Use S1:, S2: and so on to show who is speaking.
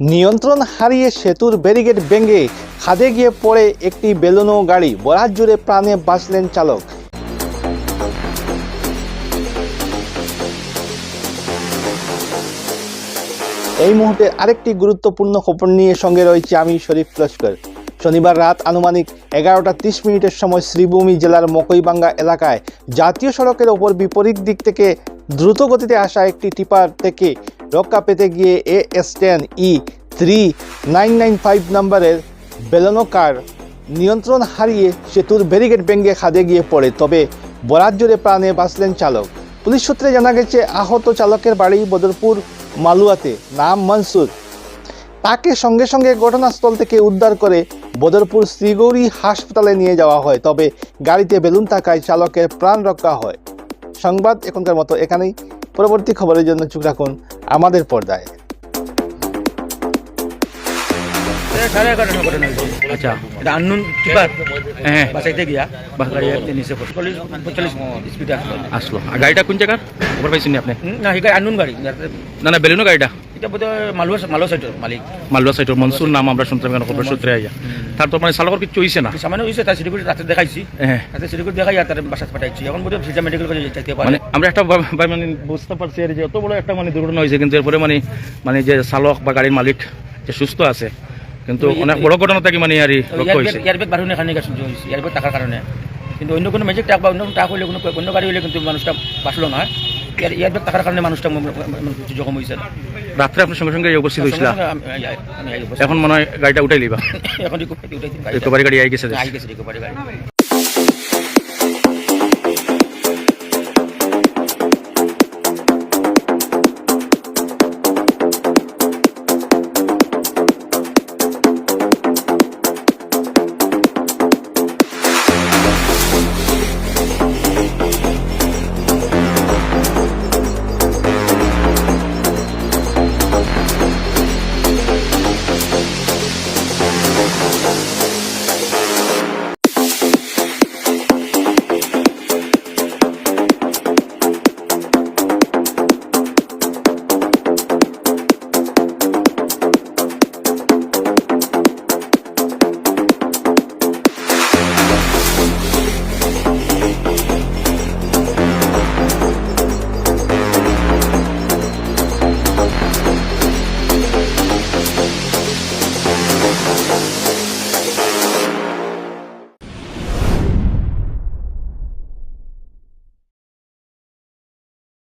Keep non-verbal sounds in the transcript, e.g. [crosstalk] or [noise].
S1: নিয়ন্ত্রণ হারিয়ে সেতুর ব্যারিকেড ভেঙে খাদে গিয়ে পড়ে একটি বেলুনো গাড়ি। বরাত জুড়ে প্রাণে বাঁচলেন চালক। এই মুহূর্তে আরেকটি গুরুত্বপূর্ণ খবর নিয়ে সঙ্গে রয়েছে আমি শরীফ লস্কর। শনিবার রাত আনুমানিক এগারোটা তিরিশ মিনিটের সময় শ্রীভূমি জেলার মকইবাঙ্গা এলাকায় জাতীয় সড়কের ওপর বিপরীত দিক থেকে দ্রুত গতিতে আসা একটি টিপার থেকে রক্ষা পেতে গিয়ে A S ten E three nine nine five নম্বরের বেলানো কার নিয়ন্ত্রণ হারিয়ে সেতুর ব্যারিকেড ভেঙে খাদে গিয়ে পড়ে। তবে বরাত জুড়ে প্রাণে বাঁচলেন চালক। পুলিশ সূত্রে জানা গেছে, আহত চালকের বাড়ি বদরপুর মালুয়াতে, নাম মনসুর। তাকে সঙ্গে সঙ্গে ঘটনাস্থল থেকে উদ্ধার করে বদরপুর শ্রীগৌরী হাসপাতালে নিয়ে যাওয়া হয়। তবে গাড়িতে বেলুন থাকায় চালকের প্রাণ রক্ষা হয়। সংবাদ এখনকার মতো এখানেই। পরবর্তী খবরের জন্য চোখ রাখুন আমাদের পর্দায়।
S2: সাড়ে এগারোটার ঘটনা হয়েছে
S3: আচ্ছা
S2: এটা আননুন টিপার
S3: হ্যাঁ
S2: বাসাইতে গিয়া।
S3: বাহ।
S2: গাড়ি নিচে চল্লিশ পঁয়তাল্লিশ স্পিডে আসলো।
S3: আসলো। গাড়িটা কোন জায়গার? খবর পাইছেন আপনি?
S2: না গাড়ি আননুন গাড়ি।
S3: না না বেলুনো গাড়িটা।
S2: এটা বোধ মালুয়া মালুয়া সাইডের মালিক।
S3: মালদা সাইটের মনসুর নাম আমরা শুনতে পাই খবর সূত্রে আইয়া। তার তো মানে চালকর কিছু হইছে না?
S2: সামান্য হয়েছে তার সিলিগুড়ি রাতে দেখাইছি।
S3: হ্যাঁ
S2: রাতে সিলিগুড়ি দেখাই আর তার বাসা পাঠাইছি। এখন বোধ সিজা মেডিকেল কলেজে চাইতে পারে।
S3: মানে আমরা একটা মানে বুঝতে পারছি আর যে বড় একটা মানে দুর্ঘটনা হয়েছে কিন্তু এরপরে মানে মানে যে চালক বা গাড়ির মালিক যে সুস্থ আছে কিন্তু অনেক বড় ঘটনা থেকে মানে আর রক্ষা হয়েছে।
S2: এয়ারব্যাগ বাড়ানোর এখানে গেছে এয়ারব্যাগ টাকার কারণে। কিন্তু অন্য কোনো ম্যাজিক টাক বা অন্য কোনো টাক হইলে কোনো অন্য গাড়ি হলে কিন্তু মানুষটা বাঁচলো না। এয়ার এয়ারব্যাগ টাকার কারণে মানুষটা জখম হয়েছে।
S3: রাত্রে আপনার সঙ্গে সঙ্গে উপস্থিত হয়েছিল? এখন মনে হয় গাড়িটা উঠাই লিবা [laughs]
S2: এখন
S3: রিকভারি গাড়ি আই গেছে
S2: আই গেছে রিকভারি গাড়ি।